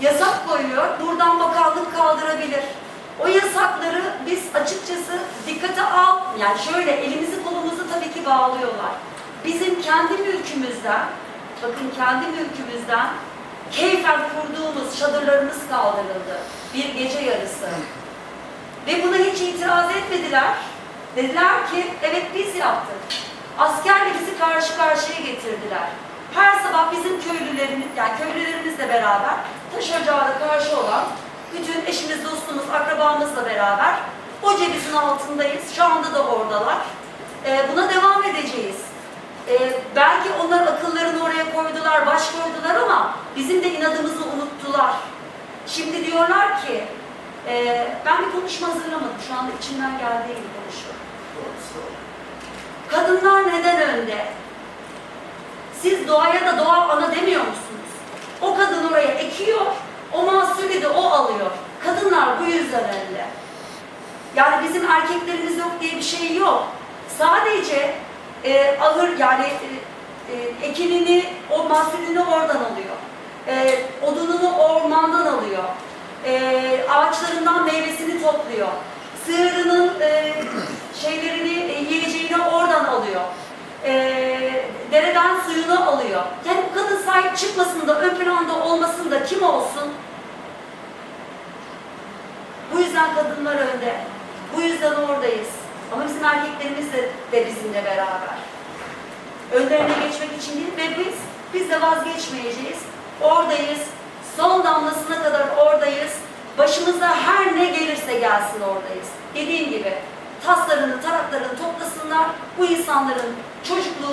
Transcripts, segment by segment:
yasak koyuyor. Buradan bakanlık kaldırabilir. O yasakları biz açıkçası dikkate al, yani şöyle elimizi kolumuzu tabii ki bağlıyorlar. Bizim kendi mülkümüzden, bakın kendi mülkümüzden keyfen kurduğumuz çadırlarımız kaldırıldı. Bir gece yarısı. Ve buna hiç itiraz etmediler. Dediler ki evet biz yaptık. Askerle bizi karşı karşıya getirdiler. Her sabah bizim köylülerimiz, yani köylülerimizle beraber taş ocağına karşı olan bütün eşimiz, dostumuz, akrabamızla beraber o cevizin altındayız. Şu anda da oradalar. Ee, buna devam edeceğiz. Ee, belki onlar akıllarını oraya koydular, baş koydular ama bizim de inadımızı unuttular. Şimdi diyorlar ki, e, ben bir konuşma hazırlamadım. Şu anda içimden geldiği gibi konuşuyorum. Kadınlar neden önde? Siz doğaya da doğa ana demiyor musunuz? O kadın oraya ekiyor, o mahsulü de o alıyor. Kadınlar bu yüzden önde. Yani bizim erkeklerimiz yok diye bir şey yok. Sadece e, ahır yani e, e, ekinini, o mahsulünü oradan alıyor. E, odununu ormandan alıyor. E, ağaçlarından meyvesini topluyor. Sığırının e, şeylerini, e, yiyeceğini oradan alıyor. E, dereden alıyor. Yani kadın sahip çıkmasın da, ön planda olmasın da kim olsun? Bu yüzden kadınlar önde. Bu yüzden oradayız. Ama bizim erkeklerimiz de, de bizimle beraber. Önlerine geçmek için değil ve biz, biz de vazgeçmeyeceğiz. Oradayız. Son damlasına kadar oradayız. Başımıza her ne gelirse gelsin oradayız. Dediğim gibi taslarını, taraklarını toplasınlar. Bu insanların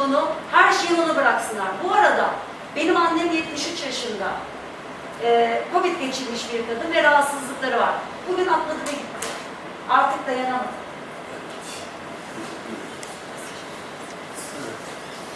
çocukluğunu, her şeyi ona bıraksınlar. Bu arada benim annem 73 yaşında. Ee, Covid geçirmiş bir kadın ve rahatsızlıkları var. Bugün atladı ve gitti. Artık dayanamadı.